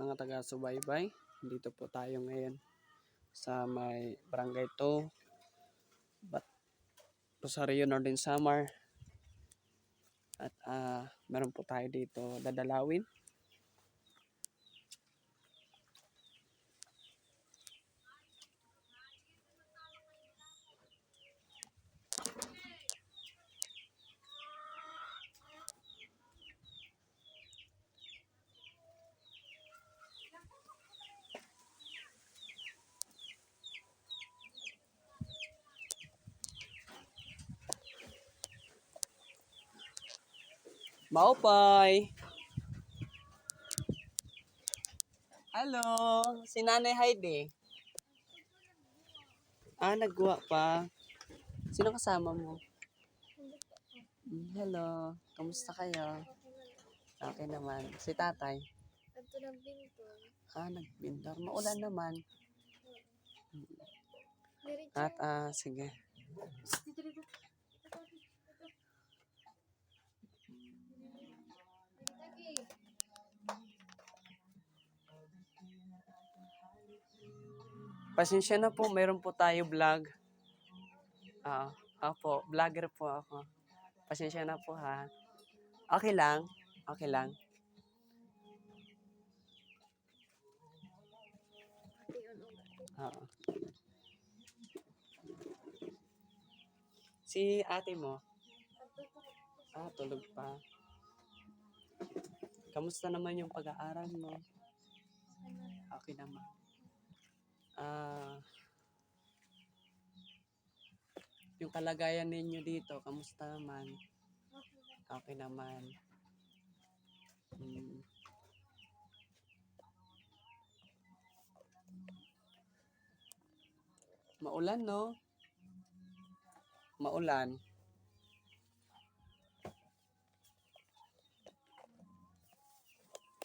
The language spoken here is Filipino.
mga taga-subaybay. Dito po tayo ngayon sa may barangay 2. Bat Rosario Northern Samar. At ah meron po tayo dito dadalawin. Maupay! Hello! Si Nanay Heidi. Ah, nagguwa pa. Sino kasama mo? Mm, Hello. Kamusta kayo? Okay naman. Si tatay? Ato ng binto. Ah, nagbindar. Maulan naman. At ah, sige. Dito, dito. Pasensya na po, meron po tayo vlog. Ah, ako, vlogger po ako. Pasensya na po ha. Okay lang, okay lang. Oo. Si ate mo, ah, tulog pa. Kamusta naman yung pag-aaral mo? Okay naman. Ah, yung kalagayan ninyo dito, kamusta naman? Okay naman. Hmm. Maulan, no? Maulan.